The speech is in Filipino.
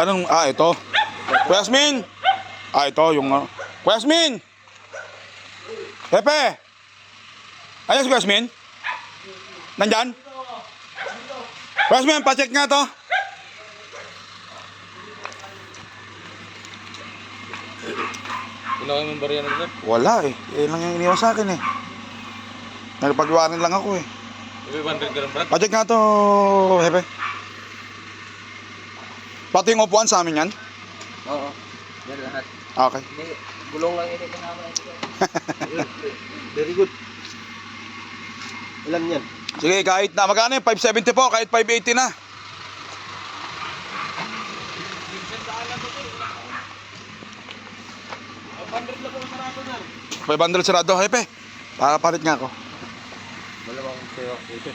Anong, ah, ito. Kuya Yasmin! Ah, ito, yung, uh, Kuya Yasmin! Pepe! Ayan si Kuya Yasmin? Nandyan? Kuya Yasmin, pacheck nga to. Ilang yung barya na sir? Wala eh. Eh lang yung iniwan sa akin eh. Nagpagawarin lang ako eh. May 100 gram brad? Pacheck nga to, Hepe. Pati yung upuan sa amin yan? Oo. Yan lahat. Okay. Hindi, gulong lang ini kasama ito. Very good. Alam niyan. Sige, kahit na. Magkano yun? 570 po, kahit 580 na. May bundle sarado, Hepe. Para palit nga ako. Malamang sa'yo. Ito.